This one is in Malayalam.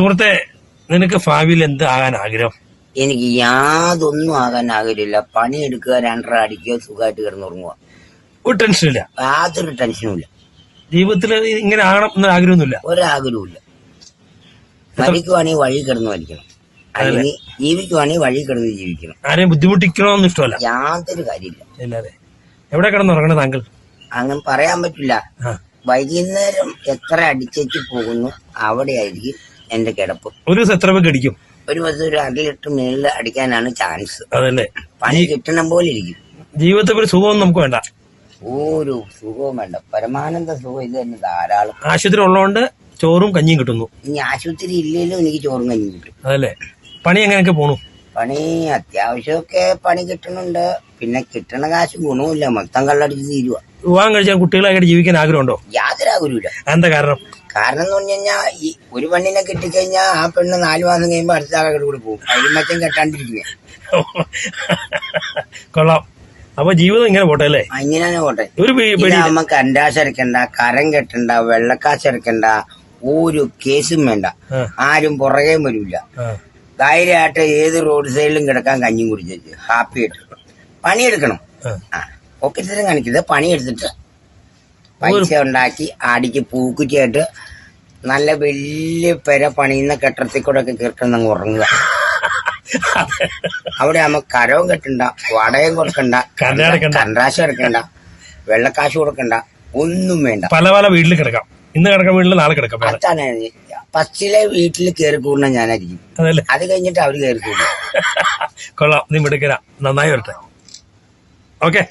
സുഹൃത്തെ നിനക്ക് ഭാവിയിൽ എന്ത് ആകാൻ ആഗ്രഹം? എനിക്ക് യാതൊന്നും ആകാൻ ആഗ്രഹമില്ല. പണിയെടുക്കുക രണ്ടര അടിക്കുക സുഖമായിട്ട് കിടന്നുറങ്ങുക. ഒരു ടെൻഷനില്ല യാതൊരു ടെൻഷനും ഇല്ല. ജീവിതത്തിൽ ഇങ്ങനെ ആകണം എന്ന ആഗ്രഹമൊന്നുമില്ല. ഒരാഗ്രഹവും ഇല്ല മരിക്കുവാണെങ്കിൽ വഴി കിടന്ന് മരിക്കണം അല്ലെങ്കിൽ ജീവിക്കുവാണെങ്കിൽ വഴി കിടന്ന് ജീവിക്കണം. ആരെയും ബുദ്ധിമുട്ടിക്കണമെന്ന് ഇഷ്ടമല്ല. യാതൊരു കാര്യമില്ല. ഇല്ലാതെ എവിടെ കിടന്നുറങ്ങണേ താങ്കൾ? അങ്ങനെ പറയാൻ പറ്റില്ല. വൈകുന്നേരം എത്ര അടിച്ചേച്ച് പോകുന്നു അവിടെയായിരിക്കും. എന്റെ കിടപ്പ്. ഒരു ദിവസം എത്ര പേർക്ക് അടിക്കും? ഒരു ദിവസം ഒരു അര ലിറ്റർ മേളിൽ അടിക്കാനാണ് ചാൻസ് അതല്ലേ. പണി കിട്ടണം പോലെ ഇരിക്കും. ജീവിതത്തിൽ ഒരു സുഖമൊന്നും നമുക്ക് വേണ്ട. ഒരു സുഖവും വേണ്ട. പരമാനന്ദ സുഖം ഇത് തന്നെ ധാരാളം. ആശുപത്രി ഉള്ളതുകൊണ്ട് ചോറും കഞ്ഞിയും കിട്ടുന്നു. ഇനി ആശുപത്രി ഇല്ലെങ്കിലും എനിക്ക് ചോറും കഞ്ഞി കിട്ടും. അതല്ലേ. പണി എങ്ങനെയൊക്കെ പോണു? പണി അത്യാവശ്യമൊക്കെ പണി കിട്ടുന്നുണ്ട് പിന്നെ കിട്ടണ കാശ് ഗുണവുമില്ല. മൊത്തം കള്ളടിച്ച് തീരുവാൻ വിവാഹം കഴിച്ചാൽ കുട്ടികളായിട്ട് ജീവിക്കാൻ ആഗ്രഹമുണ്ടോ? യാതൊരു ആഗ്രഹമില്ല എന്താ കാരണം? കാരണം എന്ന് പറഞ്ഞു കഴിഞ്ഞാൽ ഈ ഒരു പെണ്ണിനെ കിട്ടിക്കഴിഞ്ഞാൽ ആ പെണ്ണ് നാല് മാസം കഴിയുമ്പോൾ അടുത്ത ആളുടെ കൂടെ പോകും. അഴിമറ്റം കെട്ടാണ്ടിരിക്കുക. കൊള്ളാം. അപ്പൊ ജീവിതം ഇങ്ങനെ പോട്ടെ അല്ലേ? ഇങ്ങനെ പോട്ടെ. ഒരു പേ- പേടി അരക്കണ്ട കരം കെട്ടണ്ട വെള്ളക്കാശ് അരക്കണ്ട ഒരു കേസും വേണ്ട. ആ, ആരും പുറകെ വരില്ല ആ. ധൈര്യമായിട്ട് ഏത് റോഡ് സൈഡിലും കിടക്കാൻ കഞ്ഞി കുടിച്ചു ഹാപ്പി ആയിട്ട് പണിയെടുക്കണം ആ. ആ. കാണിക്കുന്നത് പണിയെടുത്തിട്ട് പൈസ ഉണ്ടാക്കി അടിച്ച് പൂക്കുറ്റിയായിട്ട് നല്ല വലിയ പെര പണിയുന്ന കെട്ടത്തിൽ കൂടെ ഒക്കെ കയറിട്ടൊന്നങ്ങ് ഉറങ്ങുക. അവിടെ ആകുമ്പോ കരവും കെട്ടണ്ട വടയും കൊടുക്കണ്ട കണ്ടാശ എടുക്കണ്ട വെള്ളക്കാശ് കൊടുക്കണ്ട ഒന്നും വേണ്ട. പല പല വീട്ടിൽ കിടക്കാം. ഇന്ന് കിടക്കാൻ വീട്ടിൽ നാളെ കിടക്കാം. അതാണ് ഫസ്റ്റിലെ വീട്ടിൽ കയറി കൂടുന്ന ഞാനായിരിക്കും അത് കഴിഞ്ഞിട്ട് അവർ കയറി കൂടും കൊള്ളാം. നീ മിടുക്കരാ നന്നായി വരട്ടെ. ഓക്കെ.